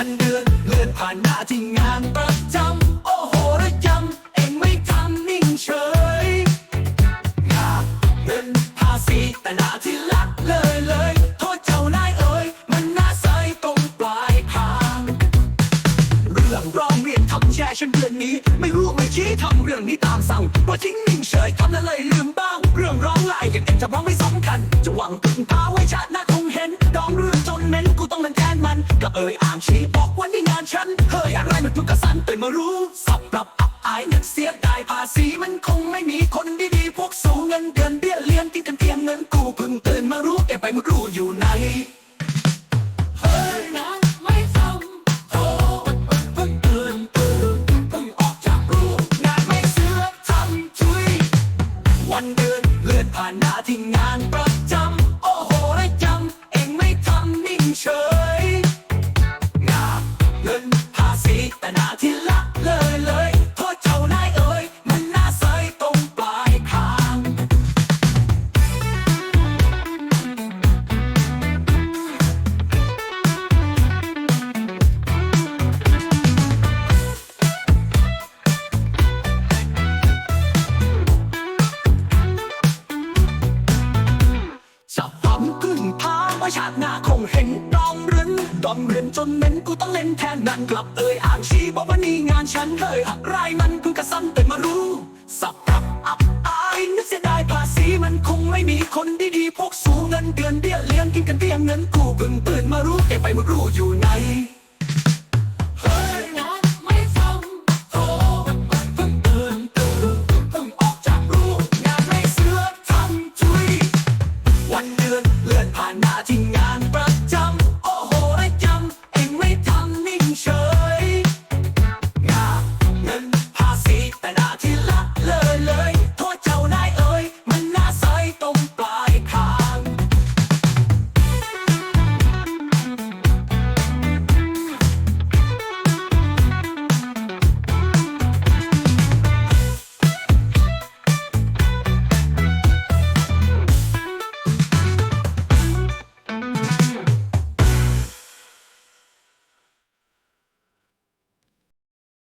วันเดือนเลือดผ่านหน้าที่งานประจำโอ้โหระยำเองไม่ทำนิ่งเฉยงานเงินภาษีแต่หน้าที่ละเลยเลย โทษเจ้านายเอ่ยมันน่าใสตรงปลายทางเรื่องร้องเรียนทำแช่ฉันเดือนนี้ ไม่รู้ไม่ชี้ทำเรื่องนี้ตามสั่งว่าทิ้งนิ่งเฉยทำแล้วเลยลืมบ้าง เรื่องร้องไล่กันเองจะร้องไม่สำคัญจะหวังพึ่งพาไว้ชาติหน้าคงเห็นดองเรื่องจนเม้นกูต้องเล่นแทนมันก็เอ่ยางชี้บอกว่านี่งานฉัน เฮ้ยอะไรมันทุกกระสันตื่นมารู้ สับปรับอับอายเงินเสียดายภาษีมันคงไม่มีคนดีๆพวกสูงเงินเดือนเบี้ยเลี้ยงกินกันเพียงเงินกูเพิ่งตื่นมารู้แกไปไม่รู้อยู่ไหนเฮ้ยนไม่ทำโอ้เพิ่งตื่นตื่นเพิ่งออกจากรูงานไม่เสือทำทุยวันเดือนเลื่อนผ่านหน้าที่งานประ ภ ว่าชาติหน้าคงเห็นดอมเรือนดอมเรือนจนเม้นกูต้องเล่นแทนนั่นกลับเอ่ยอ่างชี้บอกว่านี่งานฉันเลยอะไรมันเพิ่งกระซ้ำตื่นมารู้ สับปรับอับอายนึกเสียดายภาษีมันคงไม่มีคนดีๆพวกสูงเงินเดือนเบี้ยเลี้ยงกินกันเพียงเงินกูเพิ่งตื่นมารู้แกไปมารู้อยู่ไหน